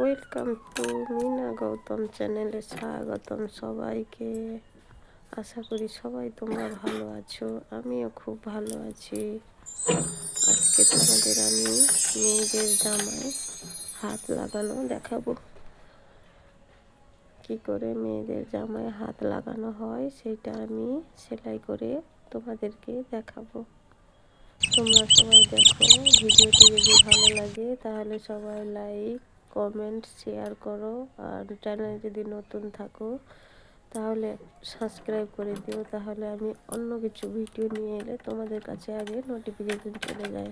Welcome to Mina Gautam চ্যানেলে স্বাগতম সবাইকে। আশা করি সবাই তোমরা ভালো আছো, আমিও খুব ভালো আছি। আজকে তোমাদের আমি মেয়েদের জামায় হাত লাগানো দেখাবো। কি করে মেয়েদের জামায় হাত লাগানো হয় সেটা আমি সেলাই করে তোমাদেরকে দেখাবো। তোমরা সবাই দেখো, ভিডিওটি যদি ভালো লাগে তাহলে সবাই লাইক কমেন্ট শেয়ার করো আর চ্যানেল যদি নতুন থাকো, তাহলে সাবস্ক্রাইব করে দিও। তাহলে আমি অন্য কিছু ভিডিও নিয়ে এলে তোমাদের কাছে আগে নোটিফিকেশন চলে যায়।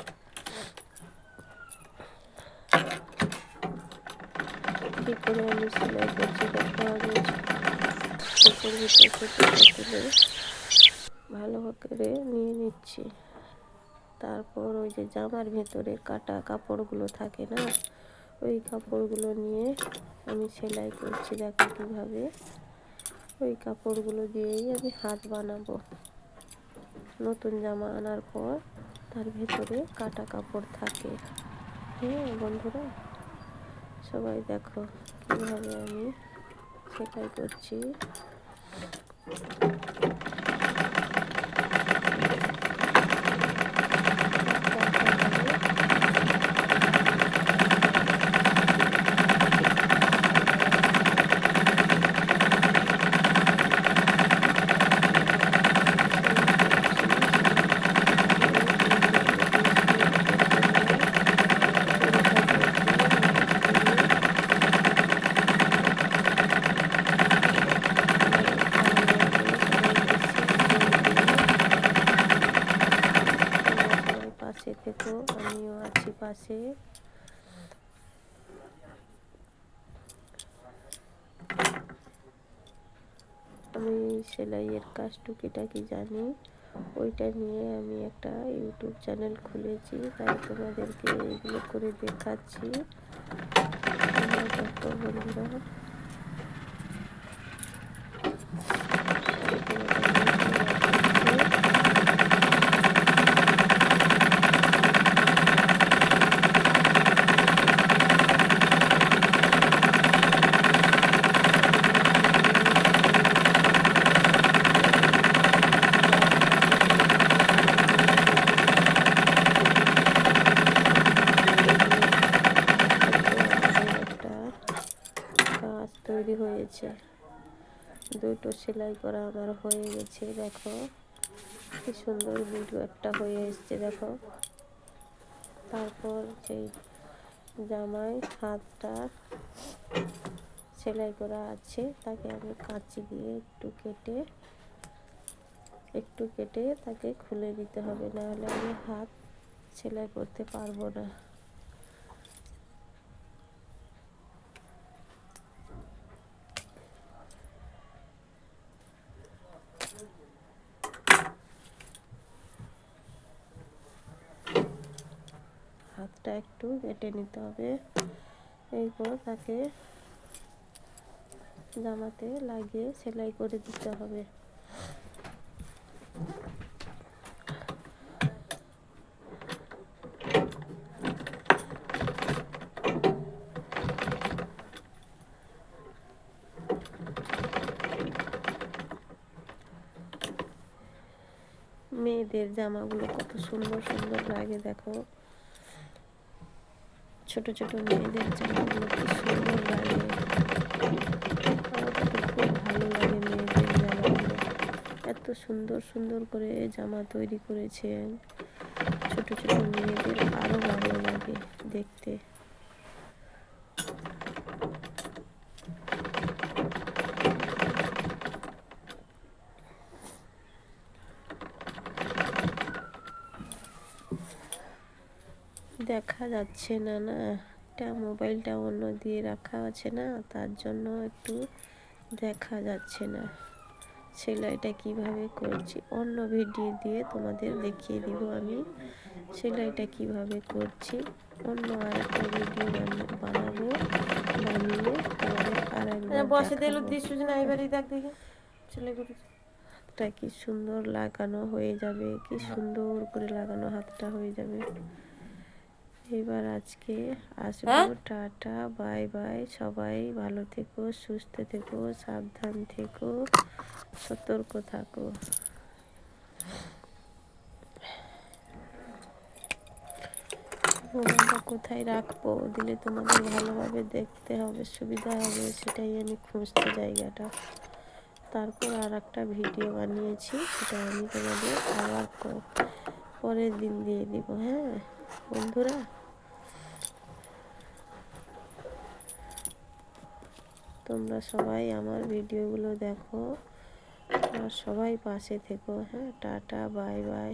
কী করে আমি সেলাই করছি ভিতরে ভালো করে নিয়ে নিচ্ছি। তারপর ওই যে জামার ভেতরে কাটা কাপড়গুলো থাকে না? ওই কাপড়গুলো নিয়ে আমি সেলাই করছি, দেখো কীভাবে। ওই কাপড়গুলো দিয়েই আমি হাত বানাবো। নতুন জামা আনার পর তার ভেতরে কাটা কাপড় থাকে। হ্যাঁ বন্ধুরা? সবাই দেখো কীভাবে আমি সেলাই করছি। পাশে। আমি সেলাইয়ের কাজ কি জানি। ওইটা নিয়ে আমি একটা ইউটিউব চ্যানেল খুলেছি, তাই তোমাদেরকে এগুলো করে দেখাচ্ছি। বন্ধুরা হয়েছে দুটো সেলাই করা আমার হয়ে গেছে, দেখো। কি সুন্দর দুটো একটা হয়ে এসছে, দেখো। তারপর সেই জামায় হাতটা সেলাই করা আছে, তাকে আমি কাঁচি দিয়ে একটু কেটে একটু কেটে তাকে খুলে দিতে হবে, নাহলে আমি হাত সেলাই করতে পারব না। হাতটা একটু কেটে নিতে হবে। এরপর তাকে জামাতে লাগিয়ে সেলাই করে দিতে হবে। মেয়েদের জামাগুলো কত সুন্দর সুন্দর লাগে দেখো। ছোট ছোট মেয়েদের জামাগুলো কি সুন্দর লাগে। আমার খুব ভালো লাগে মেয়েদের জামাগুলো। এত সুন্দর সুন্দর করে জামা তৈরি করেছেন ছোট ছোট মেয়েদের আরও ভালো লাগে দেখতে। দেখা যাচ্ছে না না। একটা মোবাইলটা অন্য দিয়ে রাখা আছে না তার জন্য একটু দেখা যাচ্ছে না। সেলাইটা কীভাবে করছি? অন্য ভিডিও দিয়ে তোমাদের দেখিয়ে দিব আমি। সেলাইটা কীভাবে করছি? অন্য আরেকটা ভিডিও বানাবো বানিয়ে তোমাদের আর বসে দিল না এবারই দেখ করেছি হাতটা কি সুন্দর লাগানো হয়ে যাবে কি সুন্দর করে লাগানো হাতটা হয়ে যাবে। এইবার আজকে আসব হ্যাঁ? টাটা বাই বাই। সবাই ভালো থেকো সুস্থ থেকো সাবধান থেকো সতর্ক থাকো। মোবাইলটা কোথায় রাখব? দিলে তোমাদের ভালোভাবে দেখতে হবে সুবিধা হবে সেটাই আমি খুঁজতে জায়গাটা। তারপর আর একটা ভিডিও বানিয়েছি সেটা আমি তোমাদের আবার পরের দিন দিয়ে দিব হ্যাঁ? বন্ধুরা? তোমরা সবাই আমার ভিডিওগুলো দেখো। আর সবাই পাশে থেকো হ্যাঁ টাটা বাই বাই।